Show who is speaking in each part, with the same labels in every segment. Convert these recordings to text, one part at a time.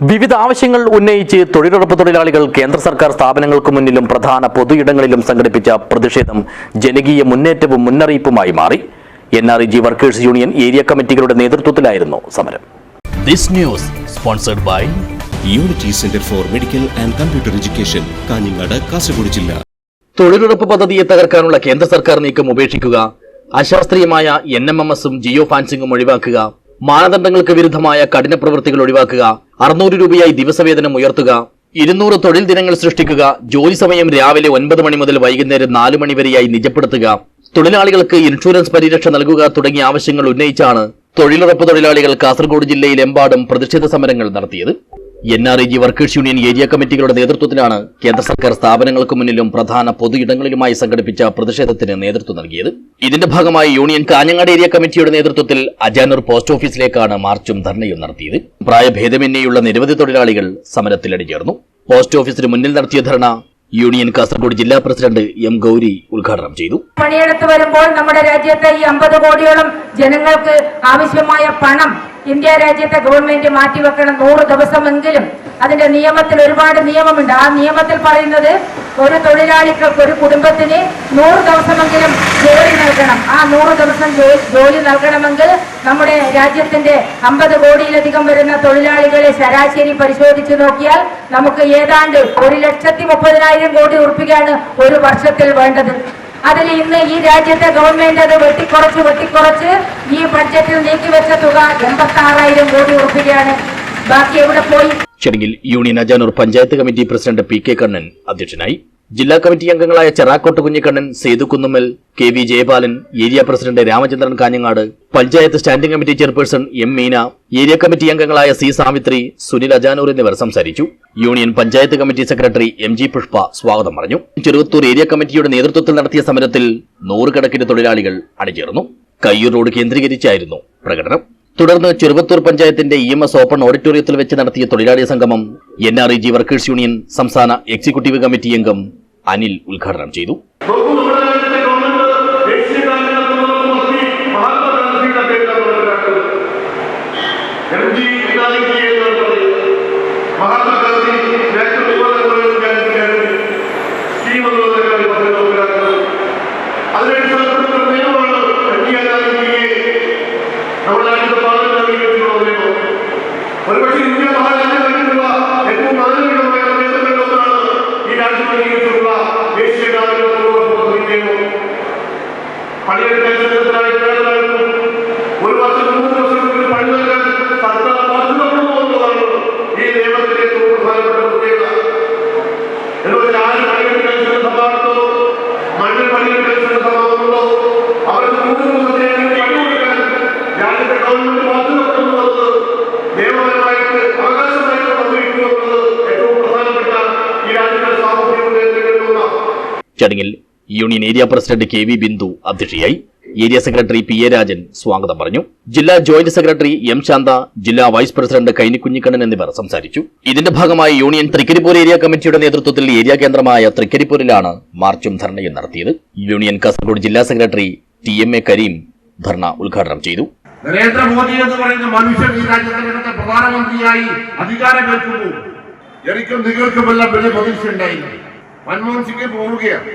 Speaker 1: വിവിധ ആവശ്യങ്ങൾ ഉന്നയിച്ച് തൊഴിലുറപ്പ് തൊഴിലാളികൾ കേന്ദ്ര സർക്കാർ സ്ഥാപനങ്ങൾക്ക് മുന്നിലും പ്രധാന പൊതുയിടങ്ങളിലും സംഘടിപ്പിച്ച പ്രതിഷേധം ജനകീയ മുന്നേറ്റവും മുന്നറിയിപ്പുമായി മാറി. N R E G workers union area കമ്മിറ്റികളുടെ നേതൃത്വത്തിലായിരുന്നു സമരം.
Speaker 2: This news sponsored by
Speaker 3: unity centre for medical and computer education Kanhangad Kasaragod ജില്ല
Speaker 1: തൊഴിലുറപ്പ് പദ്ധതിയെ തകർക്കാനുള്ള കേന്ദ്ര സർക്കാർ നീക്കം ഉപേക്ഷിക്കുക അശാസ്ത്രീയമായ എൻ എം എം എസും ജിയോ ഫാൻസിംഗും ഒഴിവാക്കുക മാനദണ്ഡങ്ങൾക്ക് വിരുദ്ധമായ കഠിന പ്രവൃത്തികൾ ഒഴിവാക്കുക അറുന്നൂറ് രൂപയായി ദിവസവേതനം ഉയർത്തുക. ഇരുന്നൂറ് തൊഴിൽ ദിനങ്ങൾ സൃഷ്ടിക്കുക. ജോലി സമയം രാവിലെ ഒൻപത് മണി മുതൽ വൈകുന്നേരം നാല് മണി വരെയായി നിജപ്പെടുത്തുക. തൊഴിലാളികൾക്ക് ഇൻഷുറൻസ് പരിരക്ഷ നൽകുക തുടങ്ങിയ ആവശ്യങ്ങൾ ഉന്നയിച്ചാണ് തൊഴിലുറപ്പ് തൊഴിലാളികൾ കാസർഗോഡ് ജില്ലയിലെമ്പാടും പ്രതിഷേധ സമരങ്ങൾ നടത്തിയത്. N R E G workers union area കമ്മിറ്റികളുടെ നേതൃത്വത്തിലാണ് കേന്ദ്ര സർക്കാർ സ്ഥാപനങ്ങൾക്ക് മുന്നിലും പ്രധാന പൊതുയിടങ്ങളിലുമായി സംഘടിപ്പിച്ച പ്രതിഷേധത്തിന് നേതൃത്വം നൽകിയത്. ഇതിന്റെ ഭാഗമായി യൂണിയൻ കാഞ്ഞങ്ങാട് ഏരിയ കമ്മിറ്റിയുടെ നേതൃത്വത്തിൽ അജാനൂർ പോസ്റ്റ് ഓഫീസിലേക്കാണ് മാർച്ചും ധർണയും നടത്തിയത്. പ്രായഭേദമന്യേയുള്ള നിരവധി തൊഴിലാളികൾ സമരത്തിൽ അണിചേർന്നു. പോസ്റ്റ് ഓഫീസിന് മുന്നിൽ നടത്തിയ ധർണ യൂണിയൻ കാസർഗോഡ് ജില്ലാ പ്രസിഡന്റ് എം ഗൌരി ഉദ്ഘാടനം ചെയ്തു.
Speaker 4: പണിയെടുത്ത് വരുമ്പോൾ നമ്മുടെ രാജ്യത്തെ ഈ അമ്പത് കോടിയോളം ജനങ്ങൾക്ക് ആവശ്യമായ പണം ഇന്ത്യ രാജ്യത്തെ ഗവൺമെന്റ് മാറ്റിവെക്കണം നൂറ് ദിവസമെങ്കിലും അതിന്റെ നിയമത്തിൽ ഒരുപാട് നിയമമുണ്ട്. ആ നിയമത്തിൽ പറയുന്നത് ഒരു തൊഴിലാളിക്ക് ഒരു കുടുംബത്തിന് നൂറ് ദിവസമെങ്കിലും ജോലി നൽകണം. ആ നൂറ് ദിവസം ജോലി നൽകണമെങ്കിൽ നമ്മുടെ രാജ്യത്തിന്റെ അമ്പത് കോടിയിലധികം വരുന്ന തൊഴിലാളികളെ ശരാശരി പരിശോധിച്ചു നോക്കിയാൽ നമുക്ക് ഏതാണ്ട് ഒരു ലക്ഷത്തി മുപ്പതിനായിരം കോടി ഉറപ്പിക്കാണ് ഒരു വർഷത്തിൽ വേണ്ടത്. അതിൽ ഇന്ന് ഈ രാജ്യത്തെ ഗവൺമെന്റ് അത് വെട്ടിക്കുറച്ച് വെട്ടിക്കുറച്ച് ഈ ബഡ്ജറ്റിൽ നീക്കിവെച്ച തുക എൺപത്തി ആറായിരം കോടി ഉറപ്പിക്കുകയാണ്. ബാക്കി എവിടെ പോയി?
Speaker 1: ചടങ്ങിൽ union Ajanur panchayat committee president P K Kannan അധ്യക്ഷനായി. ജില്ലാ കമ്മിറ്റി അംഗങ്ങളായ Cherakkot Kunhikannan Sethu Kunnummal K V Jayapalan area president Ramachandran Kanhangad panchayat standing committee chairperson M Meena area committee അംഗങ്ങളായ സി സാമിത്രി സുനിൽ അജാനൂർ എന്നിവർ സംസാരിച്ചു. Union panchayat committee secretary M G Pushpa സ്വാഗതം പറഞ്ഞു. Cheruvathur area കമ്മിറ്റിയുടെ നേതൃത്വത്തിൽ നടത്തിയ സമരത്തിൽ നൂറുകണക്കിന് തൊഴിലാളികൾ അണിചേർന്നു. കയ്യൂർ റോഡ് കേന്ദ്രീകരിച്ചായിരുന്നു പ്രകടനം. തുടർന്ന് ചെറുവത്തൂർ പഞ്ചായത്തിന്റെ ഇ എം എസ് ഓപ്പൺ ഓഡിറ്റോറിയത്തിൽ വെച്ച് നടത്തിയ തൊഴിലാളി സംഗമം N R E G workers union സംസ്ഥാന എക്സിക്യൂട്ടീവ് കമ്മിറ്റി അംഗം അനിൽ ഉദ്ഘാടനം ചെയ്തു.
Speaker 5: നോക്കൂ ഇന്ത്യ രാജ്യത്തെ ഗവൺമെന്റ്
Speaker 1: ചടങ്ങിൽ union area president K V Bindu അധ്യക്ഷയായി area secretary P A Rajan സ്വാഗതം പറഞ്ഞു. ജില്ലാ ജോയിന്റ് സെക്രട്ടറി എം ശാന്ത ജില്ലാ വൈസ് പ്രസിഡന്റ് കൈനിക്കുഞ്ഞിക്കണ്ണൻ എന്നിവർ സംസാരിച്ചു. ഇതിന്റെ ഭാഗമായി യൂണിയൻ തൃക്കരിപ്പൂർ ഏരിയ കമ്മിറ്റിയുടെ നേതൃത്വത്തിൽ ഏരിയ കേന്ദ്രമായ തൃക്കരിപ്പൂരിലാണ് മാർച്ചും ധർണയും നടത്തിയത്. യൂണിയൻ കാസർഗോഡ് ജില്ലാ secretary T M A Karim dharna ഉദ്ഘാടനം ചെയ്തു.
Speaker 6: നരേന്ദ്രമോദി എന്ന് പറയുന്ന മനുഷ്യൻ ഈ രാജ്യത്തെ പ്രധാനമന്ത്രിയായി അധികാരമേൽക്കുമ്പോൾ എനിക്കും നിങ്ങൾക്കുമെല്ലാം വലിയ പ്രതീക്ഷ ഉണ്ടായിരുന്നു മൻമോഹൻ സിംഗ് പോവുകയാണ്.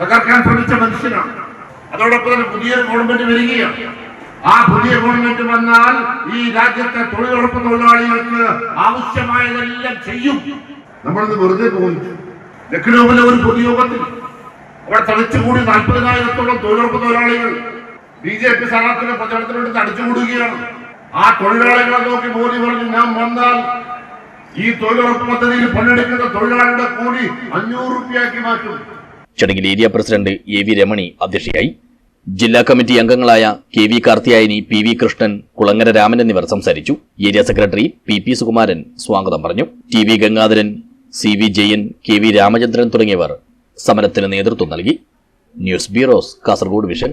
Speaker 6: തകർക്കാൻ ശ്രമിച്ച മനുഷ്യനാണ്. അതോടൊപ്പം തന്നെ പുതിയ ഗവൺമെന്റ് വരികയാണ്. ആ പുതിയ ഗവൺമെന്റ് വന്നാൽ ഈ രാജ്യത്തെ തൊഴിലുറപ്പ് തൊഴിലാളികൾക്ക് ആവശ്യമായതെല്ലാം ചെയ്യും. നമ്മളിത് വെറുതെ പോകും ലക്നൌവിലെ ഒരു പൊതുയോഗത്തിൽ അവിടെ തളിച്ചുകൂടി നാൽപ്പതിനായിരത്തോളം തൊഴിലുറപ്പ് തൊഴിലാളികൾ ബി ജെ പി സ്ഥാനാർത്ഥിയുടെ പ്രചരണത്തിന് വേണ്ടി തടിച്ചുകൂടുകയാണ് ആ തൊഴിലാളികളെ നോക്കി മോദി പറഞ്ഞു ഞാൻ വന്നാൽ ഈ തൊഴിലുറപ്പ് പദ്ധതിയിൽ പണിയെടുക്കുന്ന തൊഴിലാളിയുടെ കൂലി അഞ്ഞൂറ് റുപ്യാക്കി മാറ്റും.
Speaker 1: ചടങ്ങിൽ area president A V Ramani അധ്യക്ഷയായി. ജില്ലാ കമ്മിറ്റി അംഗങ്ങളായ K V Karthiyayani P V Krishnan Kulangara Raman എന്നിവർ സംസാരിച്ചു. Area secretary P P Sukumaran സ്വാഗതം പറഞ്ഞു. T V Gangadharan C V Jayan K V Ramachandran തുടങ്ങിയവർ സമരത്തിന് നേതൃത്വം നൽകി. News bureaus Kasaragod vision.